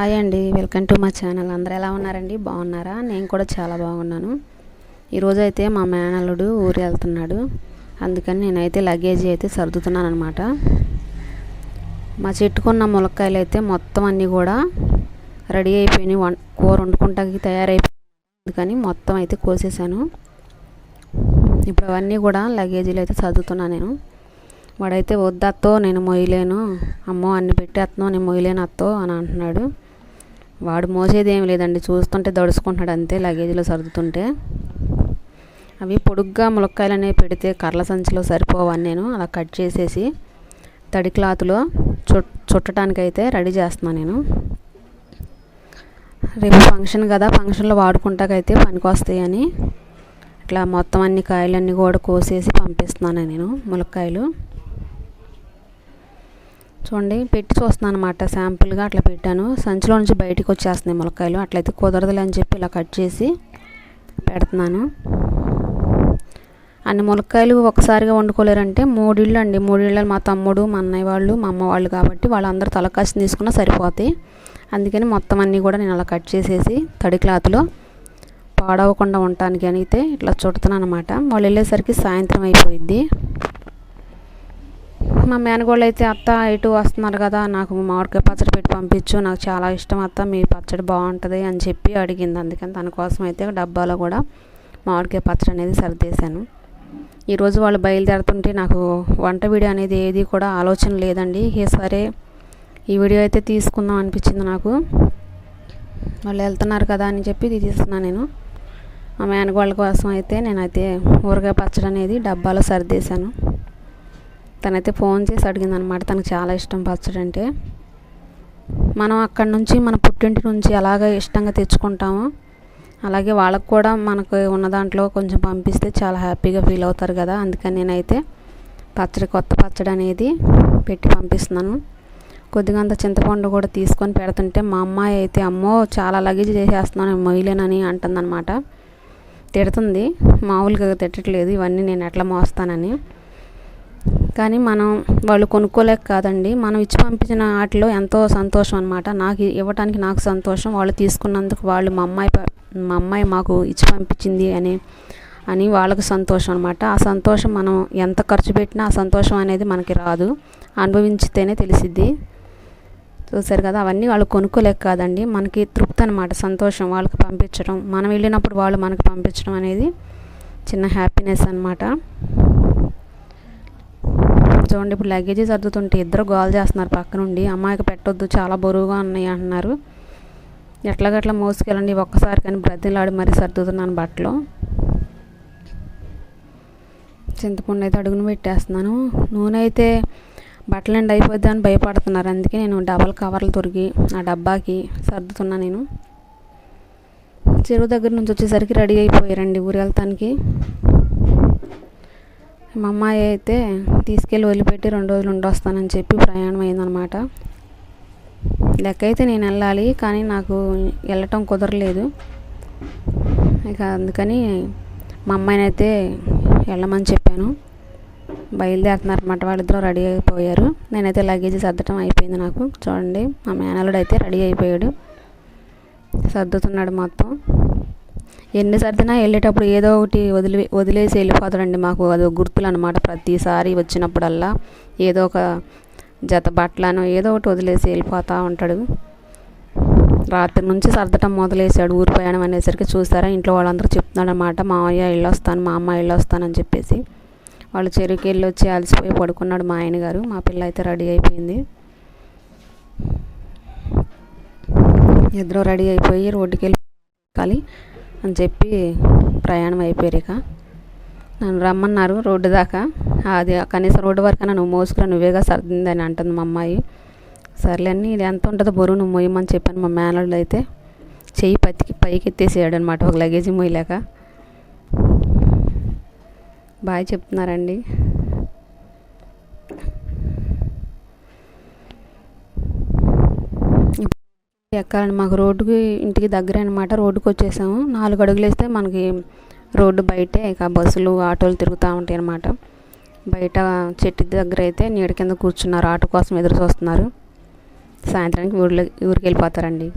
Hi అండి welcome to మా channel. అందరూ ఎలా ఉన్నారండి? బాగున్నారా? నేను కూడా చాలా బాగున్నాను. ఈరోజు అయితే మా మేనల్లుడు ఊరు వెళ్తున్నాడు. అందుకని నేనైతే లగేజీ అయితే సర్దుతున్నాను అనమాట మా చెట్టుకున్న ములక్కాయలు అయితే మొత్తం అన్నీ కూడా రెడీ అయిపోయినాయి. వం కూర వండుకుంటాకి తయారైపోయి అందుకని మొత్తం అయితే కోసేసాను ఇప్పుడు అవన్నీ కూడా లగేజీలు అయితే సర్దుతున్నాను నేను. వాడైతే వద్దత్తో నేను మొయ్యలేను. అమ్మో అన్ని పెట్టేస్తున్నావు నేను మొయ్యలేను అత్తో అని అంటున్నాడు. వాడు మోసేది ఏం లేదండి. చూస్తుంటే దడుచుకుంటున్నాడు అంతే లగేజీలో సర్దుతుంటే. అవి పొడుగ్గా ములక్కాయలు అనేవి పెడితే కర్ల సంచిలో సరిపోవని నేను అలా కట్ చేసేసి తడి క్లాత్లో చుట్ చుట్టడానికైతే రెడీ చేస్తున్నాను నేను. రేపు ఫంక్షన్ కదా ఫంక్షన్లో వాడుకుంటాకైతే పనికొస్తాయని. ఇట్లా మొత్తం అన్ని కాయలన్నీ కూడా కోసేసి పంపిస్తున్నాను నేను ములక్కాయలు. చూడండి పెట్టి చూస్తున్నాను అనమాట శాంపుల్గా అట్లా పెట్టాను. సంచిలో నుంచి బయటకు వచ్చేస్తున్నాయి ములక్కాయలు. అట్లయితే కుదరదులే అని చెప్పి ఇలా కట్ చేసి పెడుతున్నాను. అన్ని ములక్కాయలు ఒకసారిగా వండుకోలేరంటే మూడిళ్ళు అండి. మూడిళ్ళు మా తమ్ముడు మా అన్నయ్య వాళ్ళు మా అమ్మ వాళ్ళు కాబట్టి వాళ్ళందరూ తలకాసి తీసుకున్నా సరిపోతాయి. అందుకని మొత్తం అన్నీ కూడా నేను అలా కట్ చేసేసి తడి క్లాత్లో పాడవకుండా ఉండటానికి అయితే ఇట్లా చుడుతున్నాను అనమాట వాళ్ళు వెళ్ళేసరికి సాయంత్రం అయిపోయింది మా మేనగోళ్ళు అయితే అత్త ఇటు వస్తున్నారు కదా నాకు మామిడికాయ పచ్చడి పెట్టి పంపించు నాకు చాలా ఇష్టం అత్త మీ పచ్చడి బాగుంటుంది అని చెప్పి అడిగింది. అందుకని తన కోసం అయితే డబ్బాలో కూడా మామిడికాయ పచ్చడి అనేది సరిదేశాను ఈరోజు వాళ్ళు బయలుదేరుతుంటే నాకు వంట వీడియో అనేది ఏది కూడా ఆలోచన లేదండి. ఏ సరే ఈ వీడియో అయితే తీసుకుందాం అనిపించింది నాకు. వాళ్ళు వెళ్తున్నారు కదా అని చెప్పి తీసేస్తున్నాను నేను. మా మేనగోళ్ళ కోసం అయితే నేనైతే ఊరగాయ పచ్చడి అనేది డబ్బాలో సరిదేశాను తనైతే ఫోన్ చేసి అడిగింది అనమాట తనకు చాలా ఇష్టం పచ్చడి అంటే. మనం అక్కడి నుంచి మన పుట్టింటి నుంచి ఎలాగ ఇష్టంగా తెచ్చుకుంటామో అలాగే వాళ్ళకు కూడా మనకు ఉన్న దాంట్లో కొంచెం పంపిస్తే చాలా హ్యాపీగా ఫీల్ అవుతారు కదా. అందుకని నేనైతే పచ్చడి కొత్త పచ్చడి అనేది పెట్టి పంపిస్తున్నాను. కొద్దిగా అంత చింతపండు కూడా తీసుకొని పెడుతుంటే మా అమ్మాయి అయితే అమ్మో చాలా లగేజ్ చేసేస్తున్నాను మొయ్యలేనని అంటుందన్నమాట తిడుతుంది. మామూలుగా తిట్టట్లేదు. ఇవన్నీ నేను ఎట్లా మోస్తానని. కానీ మనం వాళ్ళు కొనుక్కోలేక కాదండి. మనం ఇచ్చి పంపించిన వాటిలో ఎంతో సంతోషం అనమాట నాకు ఇవ్వటానికి నాకు సంతోషం. వాళ్ళు తీసుకున్నందుకు వాళ్ళు మా అమ్మాయి మా అమ్మాయి మాకు ఇచ్చి పంపించింది అని అని వాళ్ళకు సంతోషం అనమాట ఆ సంతోషం మనం ఎంత ఖర్చు పెట్టినా ఆ సంతోషం అనేది మనకి రాదు. అనుభవించితేనే తెలిసిద్ది. చూసారు కదా అవన్నీ వాళ్ళు కొనుక్కోలేక కాదండి. మనకి తృప్తి అనమాట సంతోషం వాళ్ళకి పంపించడం. మనం వెళ్ళినప్పుడు వాళ్ళు మనకు పంపించడం అనేది చిన్న హ్యాపీనెస్ అనమాట చూడండి ఇప్పుడు లగేజీ సర్దుతుంటే ఇద్దరు గోల్ చేస్తున్నారు పక్క నుండి అమ్మాయికి పెట్టొద్దు చాలా బరువుగా ఉన్నాయి అంటున్నారు. ఎట్లాగట్లా మోసుకెళ్ళండి ఒక్కసారి కానీ బ్రతిలాడి మరీ సర్దుతున్నాను బట్టలు. చింతపండు అయితే అడుగును పెట్టేస్తున్నాను. నూనె అయితే బట్టలు ఎండ్ అయిపోద్ది అని భయపడుతున్నారు. అందుకే నేను డబల్ కవర్లు తొరిగి ఆ డబ్బాకి సర్దుతున్నా నేను. చెరువు దగ్గర నుంచి వచ్చేసరికి రెడీ అయిపోయారండి ఊరు వెళ్తానికి మా అమ్మాయి అయితే తీసుకెళ్ళి వదిలిపెట్టి రెండు రోజులు ఉండొస్తానని చెప్పి ప్రయాణం అయిందనమాట. లెక్క అయితే నేను వెళ్ళాలి కానీ నాకు వెళ్ళటం కుదరలేదు. ఇక అందుకని మా అమ్మాయిని అయితే వెళ్ళమని చెప్పాను. బయలుదేరుతున్నారన్నమాట వాళ్ళిద్దరూ రెడీ అయిపోయారు. నేనైతే లగేజ్ సర్దటం అయిపోయింది నాకు. చూడండి మా మేనల్లుడు అయితే రెడీ అయిపోయాడు. సర్దుతున్నాడు మొత్తం. ఎన్ని సర్దినా వెళ్ళేటప్పుడు ఏదో ఒకటి వదిలి వదిలేసి వెళ్ళిపోతాడండి మాకు. అది గుర్తులు అనమాట ప్రతిసారి వచ్చినప్పుడల్లా ఏదో ఒక జత బట్టలను ఏదో ఒకటి వదిలేసి వెళ్ళిపోతూ ఉంటాడు. రాత్రి నుంచి సర్దటం మొదలేసాడు ఊరు ప్రయాణం అనేసరికి చూసారా ఇంట్లో వాళ్ళందరూ చెప్తున్నాడు అనమాట మామయ్య వెళ్ళొస్తాను మా అమ్మ వెళ్ళొస్తానని చెప్పేసి. వాళ్ళు చెరువుకి వెళ్ళి వచ్చి అలసిపోయి పడుకున్నాడు మా ఆయన గారు మా పిల్ల అయితే రెడీ అయిపోయింది. ఇద్దరు రెడీ అయిపోయి రోడ్డుకి వెళ్ళి అని చెప్పి ప్రయాణం అయిపోయారు ఇక. నన్ను రమ్మన్నారు రోడ్డు దాకా. అది కనీసం రోడ్డు వరకు నువ్వు మోసుకురా నువ్వేగా సర్దిందని అంటుంది మా అమ్మాయి. సర్లేని ఇది ఎంత ఉంటుందో బరువు నువ్వు మొయ్యమని చెప్పాను మా మేనళ్ళు అయితే. చెయ్యి పత్తికి పైకి ఎత్తేసేయాడు అనమాట ఒక లగేజీ మొయ్యలేక. బాయ్ చెప్తున్నారండి. ఎక్కాలండి మాకు రోడ్డుకి ఇంటికి దగ్గర అనమాట రోడ్డుకి వచ్చేసాము. నాలుగు అడుగులు వేస్తే మనకి రోడ్డు బయటే ఇక బస్సులు ఆటోలు తిరుగుతూ ఉంటాయి అనమాట బయట చెట్టు దగ్గర అయితే నీడ కింద కూర్చున్నారు. ఆటో కోసం ఎదురు చూస్తున్నారు. సాయంత్రానికి ఊళ్ళో ఊరికి వెళ్ళిపోతారండి.